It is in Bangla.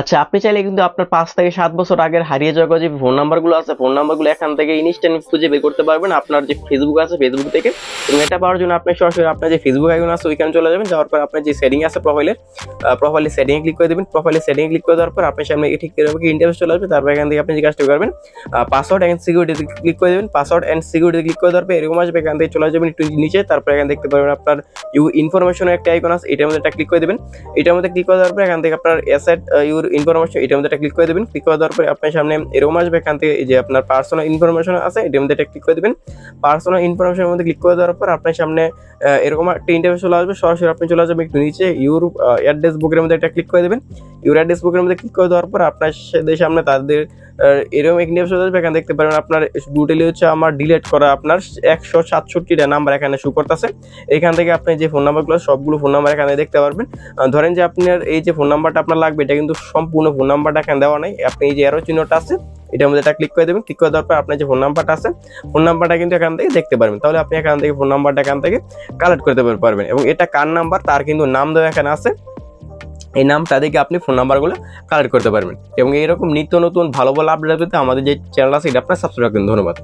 আচ্ছা আপনি চাইলে কিন্তু আপনার পাঁচ থেকে সাত বছর আগের হারিয়ে যাওয়া যে ফোন নাম্বারগুলো আছে ফোন নাম্বারগুলো এখান থেকে ইনস্ট্যান্ট খুঁজে বের করতে পারবেন। আপনার যে ফেসবুক আছে ফেসবুক থেকে। এবং এটা পাওয়ার জন্য আপনি সরাসরি আপনার যে ফেসবুক আইকন আছে, ওইখানে চলে যাবেন। যাওয়ার পর আপনার যে সেটিং আছে প্রোফাইলের প্রোফাইলে সেটিংয়ে ক্লিক করে দেবেন। প্রোফাইলে সেটিংয়ে ক্লিক করে দেওয়ার পর আপনার সামনে ঠিক এরকম ইন্টারভিউ চলে আসবে। তারপর এখান থেকে আপনি যে কাজটা করবেন পাসওয়ার্ড অ্যান্ড সিকিউরিটি ক্লিক করে দেবেন। পাসওয়ার্ড অ্যান্ড সিকিউরিটি ক্লিক করে দেওয়ার পর এরকম আসবে, এখান থেকে চলে যাবেন একটু নিচে। তারপর এখানে দেখতে পারবেন আপনার ইউ ইনফরমেশনের একটা আইকন আছে, এটার মধ্যে একটা ক্লিক করে দেবেন। এটার মধ্যে ক্লিক করে দেওয়ার পর এখান থেকে আপনার অ্যাসেট ইউর ইনফরমেশন এটার মধ্যে ক্লিক করে দেবেন। ক্লিক করে দেওয়ার পরে আপনার সামনে এরকম আসবে, এখান থেকে যে আপনার পার্সোনাল ইনফরমেশন আছে, এটার মধ্যে একটা ক্লিক করে দেবেন। পার্সোনাল ইনফরমেশনের মধ্যে ক্লিক করে দেওয়ার পর আপনার সামনে এরকম একটা ইন্টারভিউ চলে আসবে, সরাসরি আপনি চলে আসবেন একটু নিচে ইউর অ্যাড্রেস বুকের মধ্যে একটা ক্লিক করে দেবেন। ইউর অ্যাড্রেস বুকের মধ্যে ক্লিক করে দেওয়ার পর আপনার সামনে তাদের এরকম এক নিউজ চলে আসবে এখানে দেখতে পারেন আপনার টোটালি হচ্ছে আমার ডিলিট করা আপনার একশো সাতষট্টিটা নাম্বার এখানে শু করতেছে। এখান থেকে আপনি যে ফোন নাম্বারগুলো সবগুলো ফোন নাম্বার এখানে দেখতে পারবেন। ধরেন যে আপনার এই যে ফোন নাম্বারটা আপনার লাগবে, এটা কিন্তু সম্পূর্ণ ফোন নাম্বারটা এখানে দেওয়া নাই। আপনি এই যে এরো চিহ্নটা আছে, এটার মধ্যে এটা ক্লিক করে দেবেন। ক্লিক করে দেওয়ার পর আপনার যে ফোন নাম্বারটা আছে ফোন নাম্বারটা কিন্তু এখান থেকে দেখতে পারবেন। তাহলে আপনি এখান থেকে ফোন নাম্বারটা এখান থেকে কালেক্ট করতে পারবেন। এবং এটা কার নাম্বার তার কিন্তু নাম দেওয়া এখানে আছে। এই নাম তাদেরকে আপনি ফোন নাম্বারগুলো কালেক্ট করতে পারবেন। এবং এইরকম নিত্য নতুন ভালো ভালো আপডেট পেতে আমাদের যে চ্যানেল আছে, এটা আপনার সাবস্ক্রাইব করুন ধন্যবাদ।